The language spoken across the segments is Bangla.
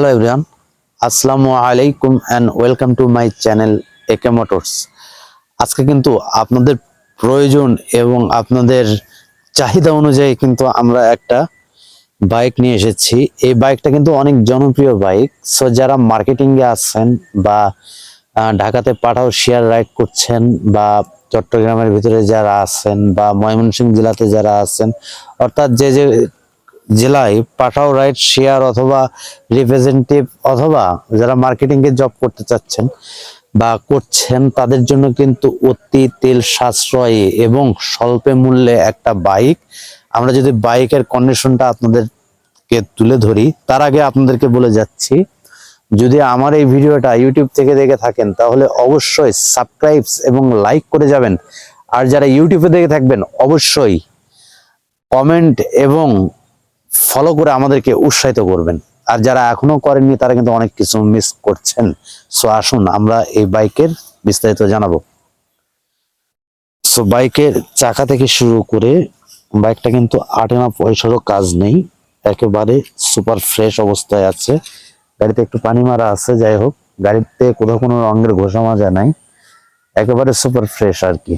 হ্যালো এভরিওয়ান আসসালামু আলাইকুম and welcome to my channel A K motors আজকে কিন্তু আপনাদের প্রয়োজন এবং আপনাদের চাহিদা অনুযায়ী কিন্তু আমরা একটা বাইক নিয়ে এসেছি। এই বাইকটা কিন্তু অনেক জনপ্রিয় বাইক সো যারা মার্কেটিংয়ে আছেন বা ঢাকাতে পাঠাও শেয়ার রাইড করছেন বা চট্টগ্রামের ভিতরে যারা আছেন বা ময়মনসিংহ জেলাতে যারা আছেন, অর্থাৎ যে যে জেলায় পাঠাও রাইড শেয়ার অথবা রিপ্রেজেন্টেটিভ অথবা যারা মার্কেটিং এ জব করতে চাচ্ছেন বা করছেন, তাদের জন্য কিন্তু অতি তেল সাশ্রয়ী এবং স্বল্পে মূল্যে একটা বাইক আমরা যদি বাইকের কন্ডিশনটা আপনাদেরকে তুলে ধরি, তার আগে আপনাদেরকে বলে যাচ্ছি, যদি আমার এই ভিডিওটা ইউটিউব থেকে দেখে থাকেন, তাহলে অবশ্যই সাবস্ক্রাইব এবং লাইক করে যাবেন। আর যারা ইউটিউবে দেখে থাকবেন, অবশ্যই কমেন্ট এবং ফলো করে আমাদেরকে উৎসাহিত করবেন। আর যারা এখনও করেননি, তারা কিন্তু অনেক কিছু মিস করছেন। সো আসুন, আমরা এই বাইকের বিস্তারিত জানাব। সো বাইকের চাকা থেকে শুরু করে বাইকটা কিন্তু আট আনা পয়সারও কাজ নেই। একেবারে সুপার ফ্রেশ অবস্থায় আছে। গাড়িতে একটু পানি মারা আছে, যাই হোক। গাড়িতে কোথাও কোনো রঙের ঘোষা মাজা নাই। একেবারে সুপার ফ্রেশ আর কি।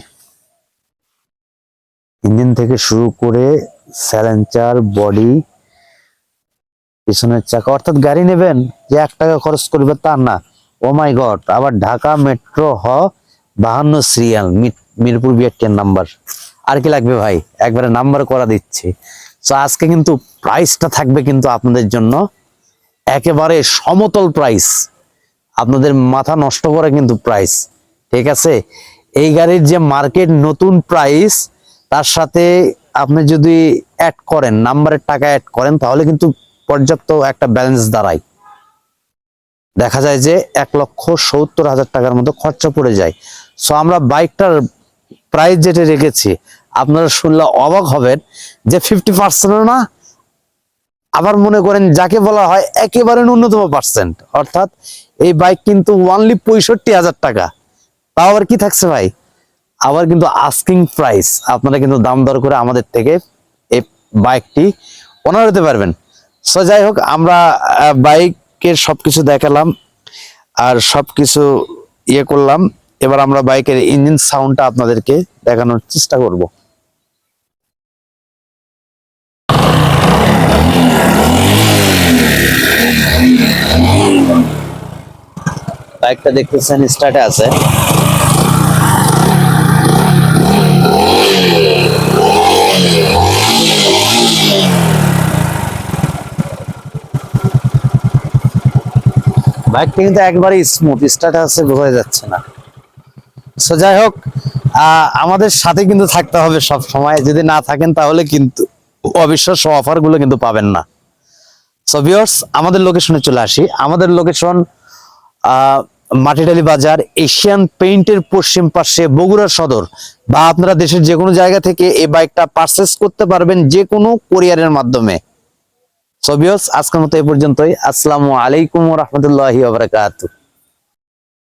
ইঞ্জিন থেকে শুরু করে স্যালেঞ্চার বডি পিছনের চাকা। অর্থাৎ গাড়ি নেবেন, যে এক টাকা খরচ করবে তা না। ও মাই গড, আবার ঢাকা মেট্রো হ বাহান্ন সিরিয়াল মিরপুর বিয়ার নাম্বার। আর কি লাগবে ভাই? একবারে নাম্বার করা দিচ্ছি। তো আজকে কিন্তু প্রাইসটা থাকবে কিন্তু আপনাদের জন্য একেবারে সমতল প্রাইস আপনাদের মাথা নষ্ট করে কিন্তু প্রাইস ঠিক আছে? এই গাড়ির যে মার্কেট নতুন প্রাইস তার সাথে আপনি যদি অ্যাড করেন নাম্বারের টাকা অ্যাড করেন, তাহলে কিন্তু পর্যাপ্ত একটা ব্যালেন্স দাঁড়ায়। দেখা যায় যে এক লক্ষ সত্তর হাজার টাকার মতো খরচা পড়ে যায়। সো আমরা বাইকটার প্রাইস যেটা রেখেছি, আপনারা শুনলে অবাক হবেন যে ফিফটি পার্সেন্টও না, আবার মনে করেন যাকে বলা হয় একেবারে ন্যূনতম পার্সেন্ট অর্থাৎ এই বাইক কিন্তু ওয়ানলি পঁয়ষট্টি হাজার টাকা। তাও আবার কি থাকছে ভাই? আবার কিন্তু আস্কিং প্রাইস আপনারা কিন্তু দাম দর করে আমাদের থেকে এই বাইকটি ওনার হতে পারবেন। সো যাই হোক, আমরা বাইকের সবকিছু দেখালাম আর সবকিছু ইয়ে করলাম। এবার আমরা বাইকের ইঞ্জিন সাউন্ডটা আপনাদেরকে দেখানোর চেষ্টা করব। বাইকটা দেখতেছেন স্টার্টে আছে। বাইকটা কিন্তু একবারে স্মুথ স্টার্ট আছে বোঝা যাচ্ছে না। সো যাই হোক আমাদের সাথে কিন্তু থাকতে হবে সব সময় যদি না থাকেন, তাহলে কিন্তু অবিশ্বাস্য অফারগুলো কিন্তু পাবেন না। সো ভিউয়ার্স আমাদের লোকেশনে চলে আসি। আমাদের লোকেশন মাটিডালি বাজার এশিয়ান পেইন্টের পশ্চিম পাশে বগুড়া সদর। বা আপনারা দেশের যে কোনো জায়গা থেকে এই বাইকটা পারচেস করতে পারবেন যে কোনো কোরিয়ারের মাধ্যমে। সো ভিউয়ার্স আজকের মতো এই পর্যন্তই। আসসালামু আলাইকুম রহমতুল্লাহ ওয়া বারাকাতুহু।